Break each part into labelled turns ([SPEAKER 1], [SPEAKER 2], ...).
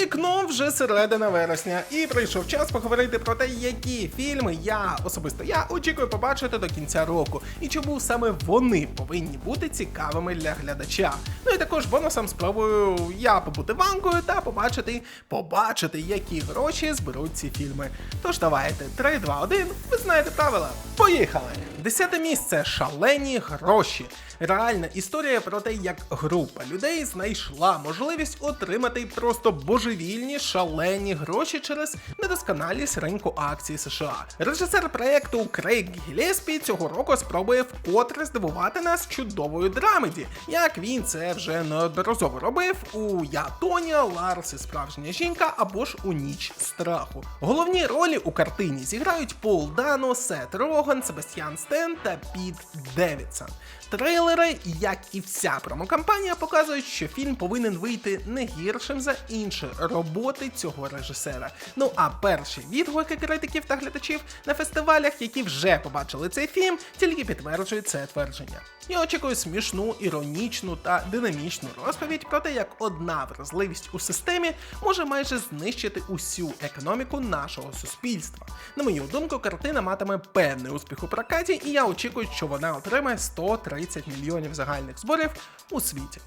[SPEAKER 1] вікном вже середина вересня, і прийшов час поговорити про те, які фільми я особисто я очікую побачити до кінця року, і чому саме вони повинні бути цікавими для глядача. Ну і також бонусом спробую я побути ванкою та побачити, побачити, які гроші зберуть ці фільми. Тож давайте, 3, 2, 1, ви знаєте правила. Поїхали! Десяте місце шалені гроші. Реальна історія про те, як група людей знайшла можливість отримати просто божевільні шалені гроші через недосконалість ринку акцій США. Режисер проекту Крейг Гілеспі цього року спробує вкотре здивувати нас чудовою драмеді, як він це вже неодноразово робив у Я Тоня, Ларс і справжня жінка або ж у ніч страху. Головні ролі у картині зіграють Пол Дано, Сет Роган, Себастьян Стен та Піт Девідсон. Трейлери, як і вся промокампанія, показують, що фільм повинен вийти не гіршим за інші роботи цього режисера. Ну а перші відгуки критиків та глядачів на фестивалях, які вже побачили цей фільм, тільки підтверджують це твердження. Я очікую смішну, іронічну та динамічну розповідь про те, як одна вразливість у системі може майже знищити усю економіку нашого суспільства. На мою думку, картина матиме певний успіх у прокаті, і я очікую, що вона отримає 130 мільйонів загальних зборів у світі.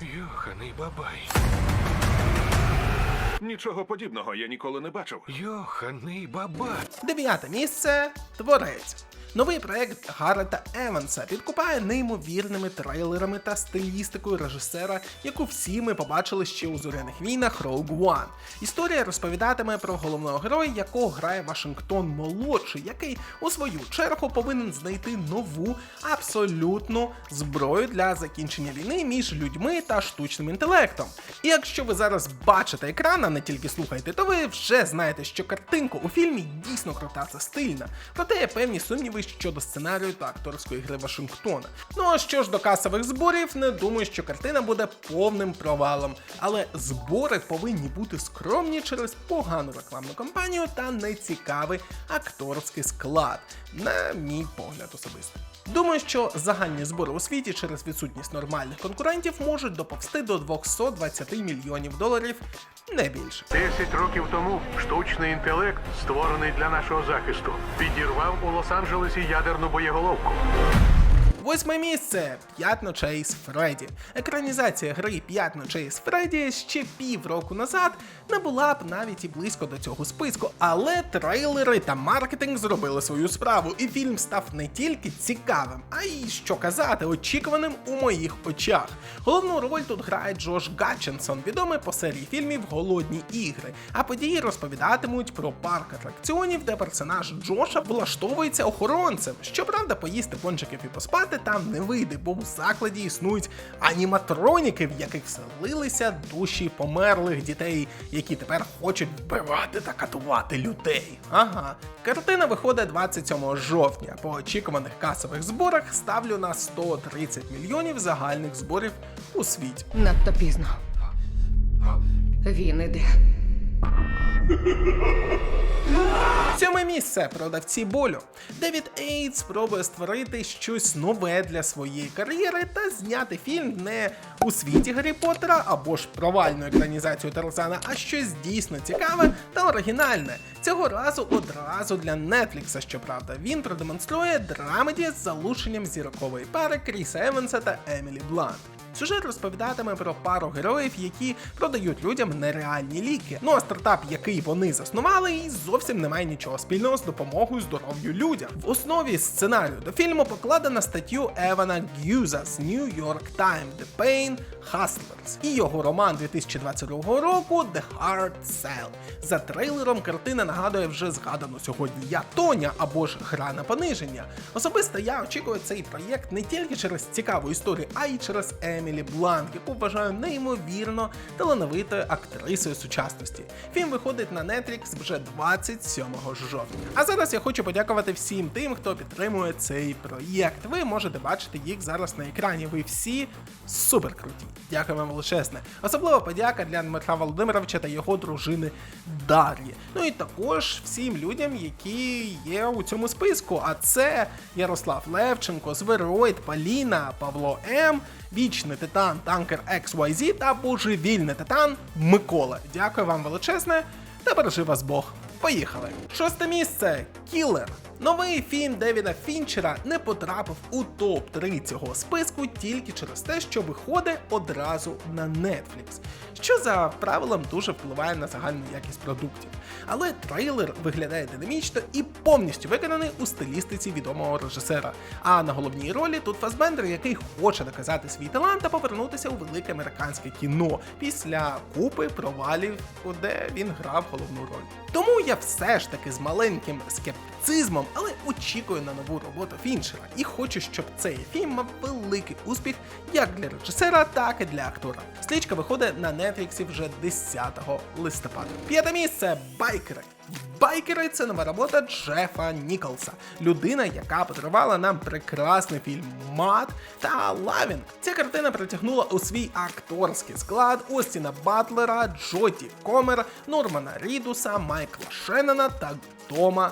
[SPEAKER 2] Йоханий бабай.
[SPEAKER 3] Нічого подібного я ніколи не бачив.
[SPEAKER 2] Йоханий бабай.
[SPEAKER 1] Дев'яте місце Творець. Новий проект Гаррета Еванса підкупає неймовірними трейлерами та стилістикою режисера, яку всі ми побачили ще у зоряних війнах Rogue One. Історія розповідатиме про головного героя, якого грає Вашингтон молодший, який у свою чергу повинен знайти нову абсолютну зброю для закінчення війни між людьми та штучним інтелектом. І якщо ви зараз бачите екран, не тільки слухаєте, то ви вже знаєте, що картинка у фільмі дійсно крута та стильна. Проте є певні сумніви щодо сценарію та акторської гри Вашингтона. Ну а що ж до касових зборів, не думаю, що картина буде повним провалом. Але збори повинні бути скромні через погану рекламну кампанію та нецікавий акторський склад, на мій погляд особисто. Думаю, що загальні збори у світі через відсутність нормальних конкурентів можуть доповсти до 220 мільйонів доларів, не.
[SPEAKER 4] Десять років тому штучний інтелект, створений для нашого захисту, підірвав у Лос-Анджелесі ядерну боєголовку.
[SPEAKER 1] Восьме місце П'ять ночей з Фредді. Екранізація гри П'ять ночей з Фредді ще півроку назад не була б навіть і близько до цього списку, але трейлери та маркетинг зробили свою справу, і фільм став не тільки цікавим, а й що казати, очікуваним у моїх очах. Головну роль тут грає Джош Гатчинсон, відомий по серії фільмів Голодні ігри. А події розповідатимуть про парк атракціонів, де персонаж Джоша влаштовується охоронцем. Щоправда, поїсти пончиків і поспати там не вийде, бо у закладі існують аніматроніки, в яких вселилися душі померлих дітей, які тепер хочуть вбивати та катувати людей. Ага. Картина виходить 27 жовтня. По очікуваних касових зборах ставлю на 130 мільйонів загальних зборів у світі.
[SPEAKER 5] Надто пізно. Він іде.
[SPEAKER 1] Сьоме місце продавці болю. Девід Ейт спробує створити щось нове для своєї кар'єри та зняти фільм не у світі Гаррі Поттера або ж провальну екранізацію Тарзана, а щось дійсно цікаве та оригінальне. Цього разу одразу для Нетфлікса, щоправда, він продемонструє драмеді з залученням зіркової пари Кріса Еванса та Емілі Блант. Сюжет розповідатиме про пару героїв, які продають людям нереальні ліки. Ну а стартап, який вони заснували, і зовсім не має нічого спільного з допомогою здоров'ю людям. В основі сценарію до фільму покладена статтю Евана Гюза з New York Times The Pain Hustlers і його роман 2022 року The Hard Sell. За трейлером картина нагадує вже згадану сьогодні Я Тоня або ж Гра на пониження. Особисто я очікую цей проєкт не тільки через цікаву історію, а й через Емілі Бланк, яку вважаю неймовірно талановитою актрисою сучасності. Фільм виходить на Netflix вже 27 жовтня. А зараз я хочу подякувати всім тим, хто підтримує цей проєкт. Ви можете бачити їх зараз на екрані. Ви всі супер круті. Дякую вам величезне. Особлива подяка для Дмитра Володимировича та його дружини Дар'ї. Ну і також всім людям, які є у цьому списку. А це Ярослав Левченко, Звероїд, Паліна, Павло М. Вічник титан танкер XYZ та божевільний титан Микола. Дякую вам величезне та бережи вас Бог. Поїхали. Шосте місце Кілер. Новий фільм Девіда Фінчера не потрапив у топ-3 цього списку тільки через те, що виходить одразу на Netflix, що за правилом дуже впливає на загальну якість продуктів. Але трейлер виглядає динамічно і повністю виконаний у стилістиці відомого режисера. А на головній ролі тут Фасбендер, який хоче доказати свій талант та повернутися у велике американське кіно після купи провалів, де він грав головну роль. Тому я все ж таки з маленьким скептицизмом, але очікую на нову роботу Фінчера і хочу, щоб цей фільм мав великий успіх як для режисера, так і для актора. Слідчка виходить на Нетфліксі вже 10 листопада. П'яте місце байкери. Байкери це нова робота Джефа Ніколса, людина, яка подарувала нам прекрасний фільм Мат та Лавінг. Ця картина притягнула у свій акторський склад Остіна Батлера, Джоті Комер, Нормана Рідуса, Майкла Шеннона та Тома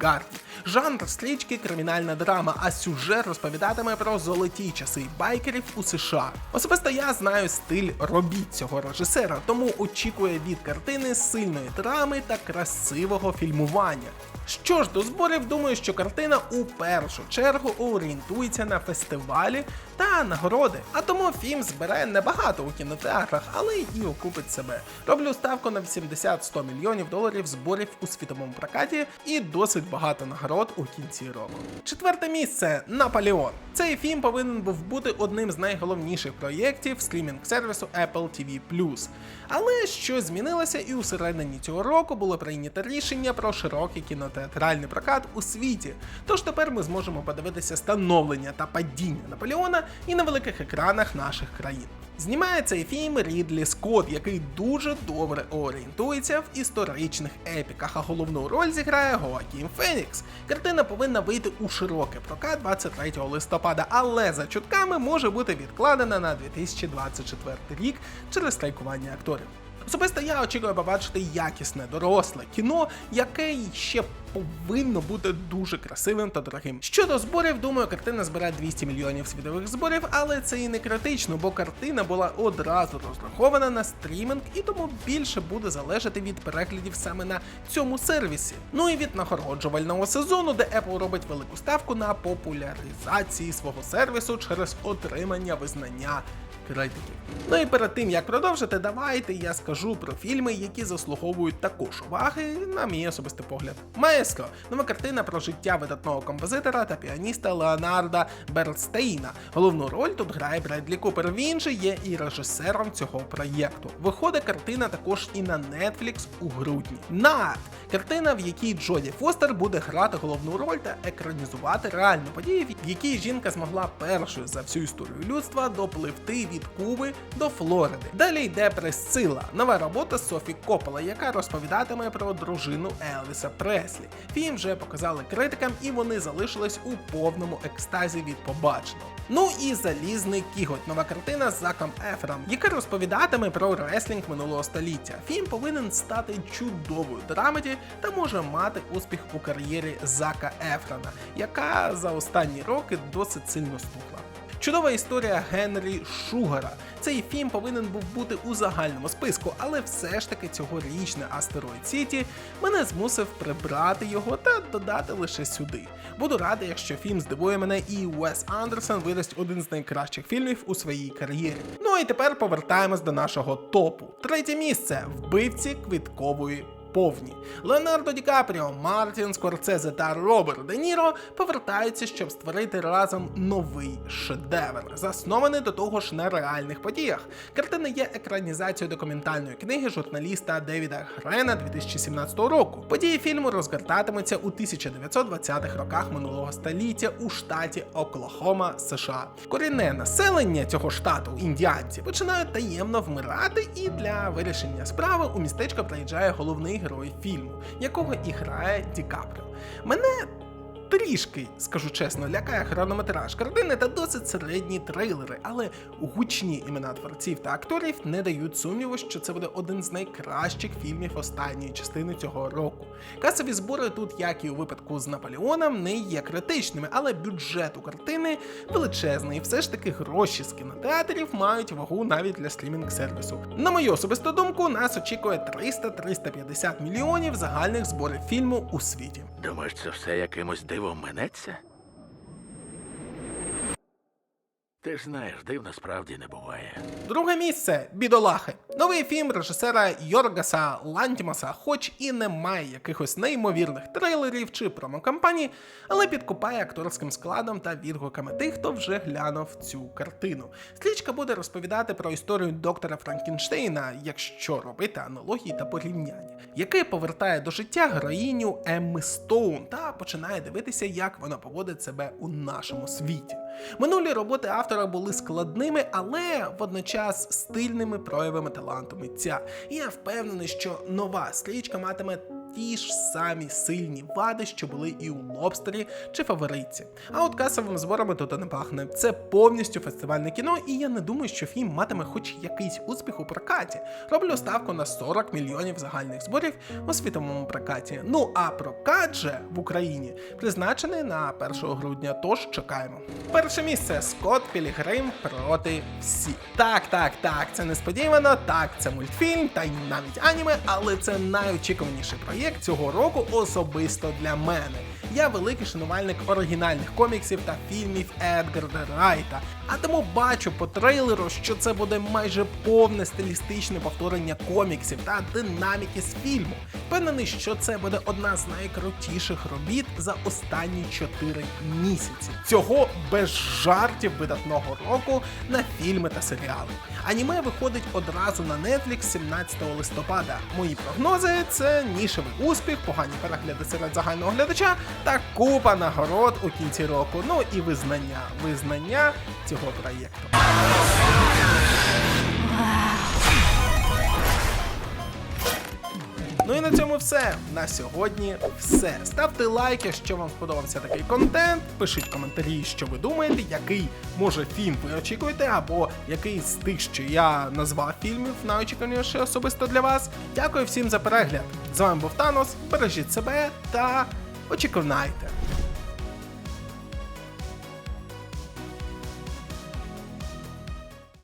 [SPEAKER 1] Гарді. Жанр стрічки кримінальна драма, а сюжет розповідатиме про золоті часи байкерів у США. Особисто я знаю стиль робіт цього режисера, тому очікую від картини сильної драми та красивого фільмування. Що ж до зборів, думаю, що картина у першу чергу орієнтується на фестивалі та нагороди. А тому фільм збере небагато у кінотеатрах, але і окупить себе. Роблю ставку на 80-100 мільйонів доларів зборів у світовому прокаті і досить багато нагород у кінці року. Четверте місце Наполеон. Цей фільм повинен був бути одним з найголовніших проєктів стрімінг сервісу Apple TV+. Але щось змінилося, і у середині цього року було прийнято рішення про широкий кінотеатральний прокат у світі. Тож тепер ми зможемо подивитися становлення та падіння Наполеона і на великих екранах наших країн. Знімає цей фільм Рідлі Скотт, який дуже добре орієнтується в історичних епіках, а головну роль зіграє Гоакім Фенікс. Картина повинна вийти у широке прокат 23 листопада, але за чутками може бути відкладена на 2024 рік через страйкування акторів. Особисто я очікую побачити якісне доросле кіно, яке ще повинно бути дуже красивим та дорогим. Щодо зборів, думаю, картина збере 200 мільйонів світових зборів, але це і не критично, бо картина була одразу розрахована на стрімінг і тому більше буде залежати від переглядів саме на цьому сервісі. Ну і від нагороджувального сезону, де Apple робить велику ставку на популяризації свого сервісу через отримання визнання критиків. Ну і перед тим як продовжити, давайте я скажу про фільми, які заслуговують також уваги, на мій особистий погляд. Маестро нова картина про життя видатного композитора та піаніста Леонарда Бернстейна. Головну роль тут грає Бредлі Купер. Він же є і режисером цього проєкту. Виходить картина також і на Netflix у грудні. Над картина, в якій Джоді Фостер буде грати головну роль та екранізувати реальну подію, в якій жінка змогла першою за всю історію людства допливти від Куби до Флориди. Далі йде Пресцила, нова робота Софі Коппола, яка розповідатиме про дружину Елвіса Преслі. Фільм вже показали критикам, і вони залишились у повному екстазі від побаченого. Ну і залізний кіготь, нова картина з Заком Ефром, яка розповідатиме про реслінг минулого століття. Фільм повинен стати чудовою драмеді та може мати успіх у кар'єрі Зака Ефрона, яка за останні роки досить сильно стухла. Чудова історія Генрі Шугара. Цей фільм повинен був бути у загальному списку, але все ж таки цьогорічний Астероїд Сіті мене змусив прибрати його та додати лише сюди. Буду радий, якщо фільм здивує мене і Уес Андерсон видасть один з найкращих фільмів у своїй кар'єрі. Ну і тепер повертаємось до нашого топу. Третє місце вбивці квіткової повні. Леонардо Ді Капріо, Мартін Скорцезе та Роберт Де Ніро повертаються, щоб створити разом новий шедевр, заснований до того ж на реальних подіях. Картина є екранізацією документальної книги журналіста Девіда Грена 2017 року. Події фільму розгортатимуться у 1920-х роках минулого століття у штаті Оклахома, США. Корінне населення цього штату, індіанці, починають таємно вмирати, і для вирішення справи у містечко приїжджає головний герой фільму, якого і грає Ді Капріо. Мене Трішки, скажу чесно, лякає хронометраж картини та досить середні трейлери, але гучні імена творців та акторів не дають сумніву, що це буде один з найкращих фільмів останньої частини цього року. Касові збори тут, як і у випадку з Наполеоном, не є критичними, але бюджет у картини величезний, і все ж таки гроші з кінотеатрів мають вагу навіть для стрімінг сервісу. На мою особисту думку, нас очікує 300-350 мільйонів загальних зборів фільму у світі.
[SPEAKER 5] Думаєш, це все якимось дивом минеться? Ти ж знаєш, див насправді не буває.
[SPEAKER 1] Друге місце бідолахи. Новий фільм режисера Йоргаса Лантімаса, хоч і не має якихось неймовірних трейлерів чи промокампаній, але підкупає акторським складом та відгуками тих, хто вже глянув цю картину. Стрічка буде розповідати про історію доктора Франкенштейна, якщо робити аналогії та порівняння, який повертає до життя героїню Емми Стоун та починає дивитися, як вона поводить себе у нашому світі. Минулі роботи автора були складними, але водночас стильними проявами таланту митця. І я впевнений, що нова стрічка матиме ті ж самі сильні вади, що були і у лобстері чи фаворитці. А от касовими зборами тут не пахне. Це повністю фестивальне кіно, і я не думаю, що фільм матиме хоч якийсь успіх у прокаті. Роблю ставку на 40 мільйонів загальних зборів у світовому прокаті. Ну а прокат же в Україні призначений на 1 грудня, тож чекаємо. Перше місце Скотт Пілігрим проти всіх. Так, так, так, це несподівано, так, це мультфільм та й навіть аніме, але це найочікуваніший проєкт цього року особисто для мене. Я великий шанувальник оригінальних коміксів та фільмів Едгарда Райта, а тому бачу по трейлеру, що це буде майже повне стилістичне повторення коміксів та динаміки з фільму. Впевнений, що це буде одна з найкрутіших робіт за останні 4 місяці. Цього без жартів видатного року на фільми та серіали. Аніме виходить одразу на Netflix 17 листопада. Мої прогнози це нішевий успіх, погані перегляди серед загального глядача та купа нагород у кінці року. Ну і визнання, визнання цього проєкту. Ну і на цьому все. На сьогодні все. Ставте лайк, якщо вам сподобався такий контент. Пишіть коментарі, що ви думаєте, який може фільм ви очікуєте, або який з тих, що я назвав фільмів найочікуваніше особисто для вас. Дякую всім за перегляд. З вами був Танос. Бережіть себе та очікувайте.